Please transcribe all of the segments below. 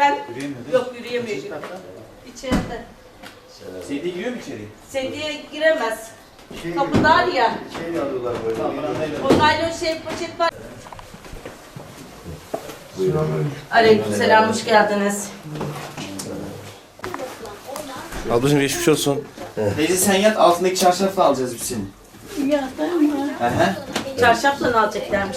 Efendim? Yürüyemiyor Yok yürüyemiyor. İçeride. Seydi giriyor mu içeri? Sediye giremez. Şey, Kapı dar ya. Şey alıyorlar böyle. Tamam. O naylon şey poşet var. Aleykümselam hoş geldiniz. Ablacığım geçmiş olsun. Teyze sen yat altındaki çarşafla alacağız biz seni. Hı hı. Çarşafla ne alacaklarmış?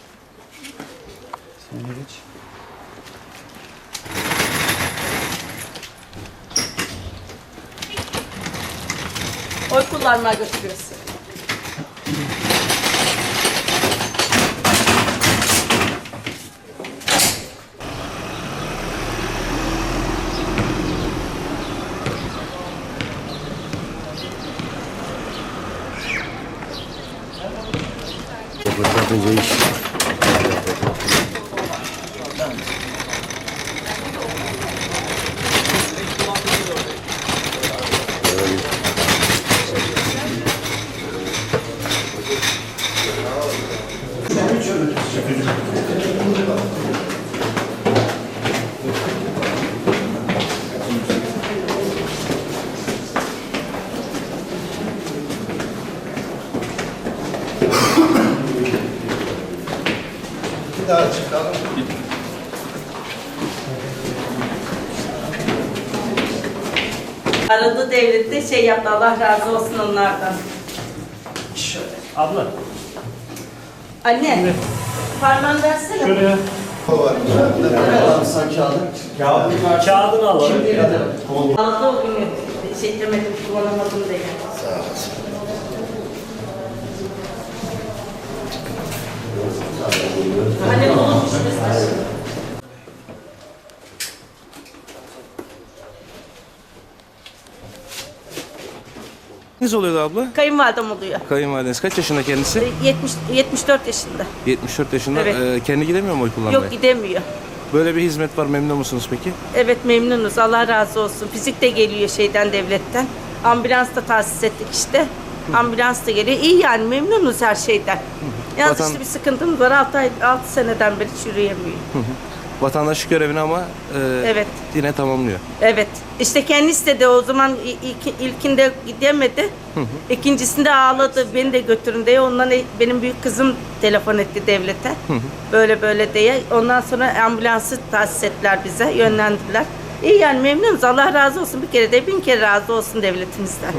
Sen de geç. Oy kullanmaya götürüyorsun. Röportajınca iş. Bir daha çıkalım. Aradı devlette şey yaptı Allah razı olsun onlardan. Abla Anne. Parmağını versene. şuraya Kova. kağıdını alalım. Aldı o günü. Şey demedim kullanamadım diye. Anne bulunmuş mesaj. Neniz oluyordu abla? Kayınvalidem oluyor. Kayınvalideniz kaç yaşında kendisi? 70, 74 yaşında. 74 yaşında. Evet. Ee, kendi gidemiyor mu oy kullanmaya? Yok gidemiyor. Böyle bir hizmet var memnun musunuz peki? Evet memnunuz. Allah razı olsun. Fizik de geliyor şeyden devletten. Ambulans da tahsis ettik işte. Ambulans da geliyor. İyi yani memnunuz her şeyden. Yalnız Vatan- işte bir sıkıntımız var. 6, ay, 6 seneden beri hiç yürüyemiyor. Vatandaşlık görevini ama e, Evet. yine tamamlıyor. Evet. İşte kendisi de, de o zaman ilk, ilkinde gidemedi. İkincisinde ağladı. Beni de götürün diye. Ondan e- benim büyük kızım telefon etti devlete. Böyle böyle diye. Ondan sonra ambulansı tahsis ettiler bize. Yönlendirdiler. İyi yani memnunuz. Allah razı olsun. Bir kere de bin kere razı olsun devletimizden.